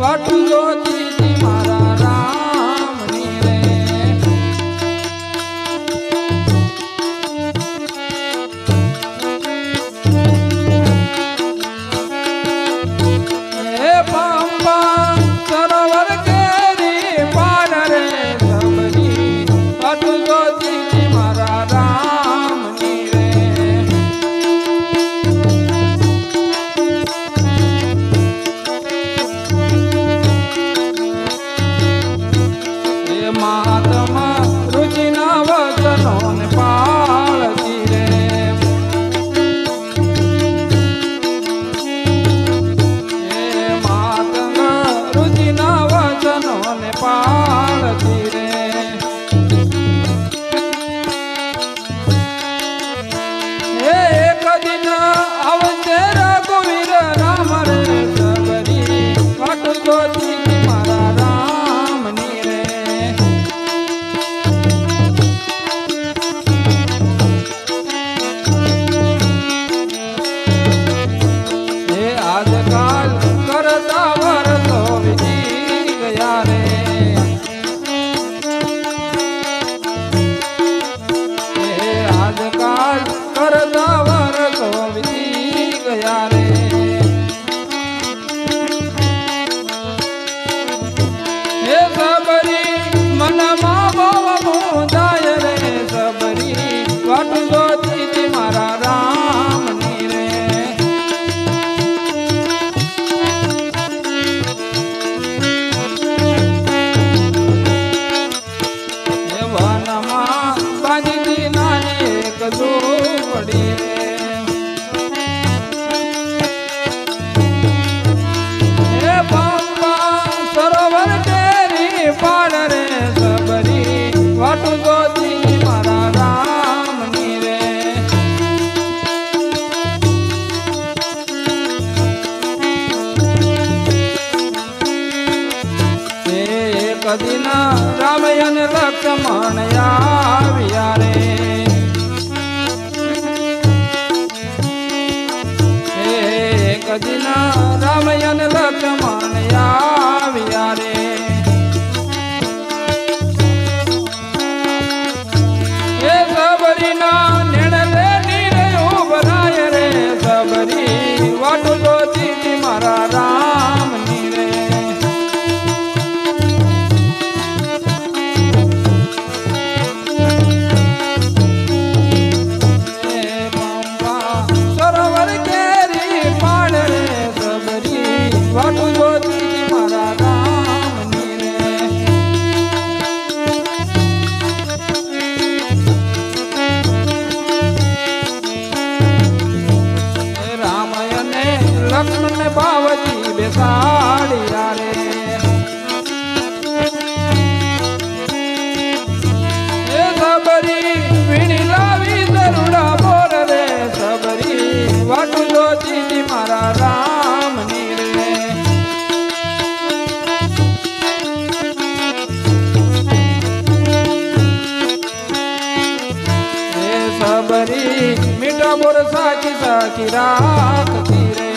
વાટુ જોતી સબરી મીઠા બોર સાકી સાકી રાખતી રે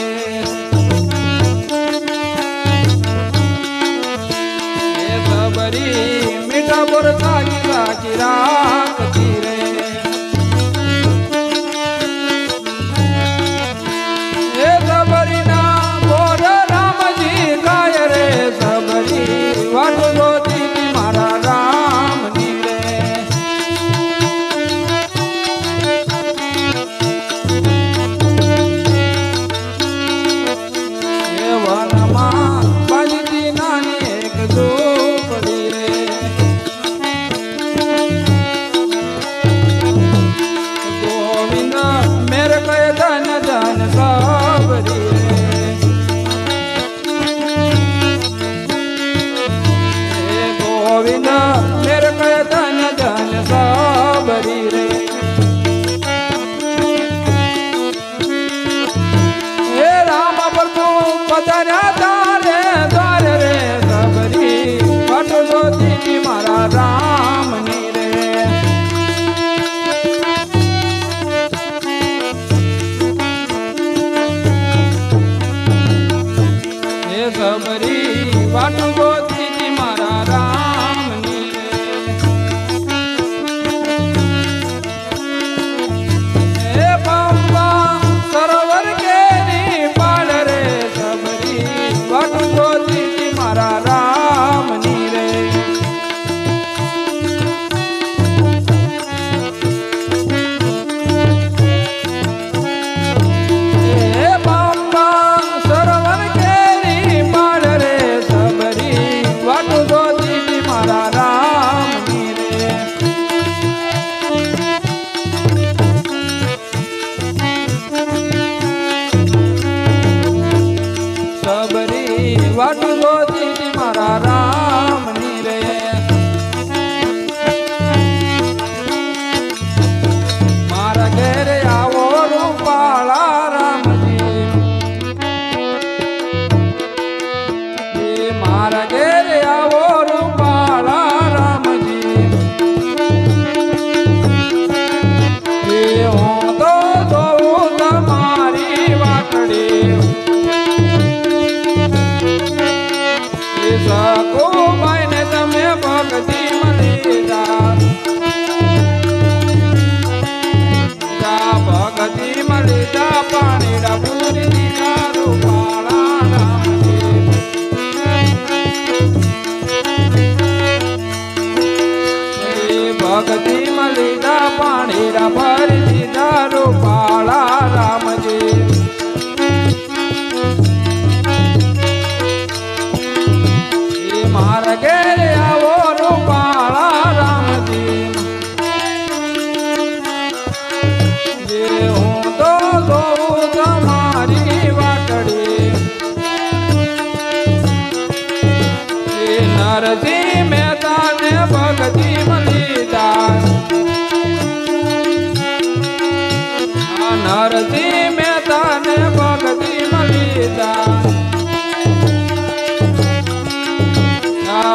Lena.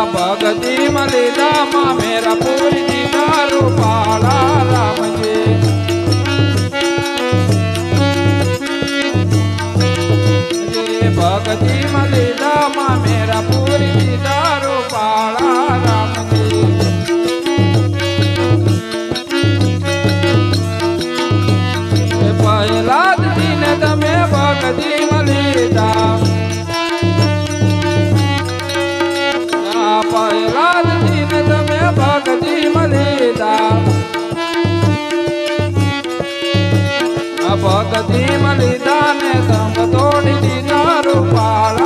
ભગતિ મલિલા મેરા પૂરી દીના રૂપાળા રામ ભીમ લીધા ને ગમ તોડી દીધા રૂપાળ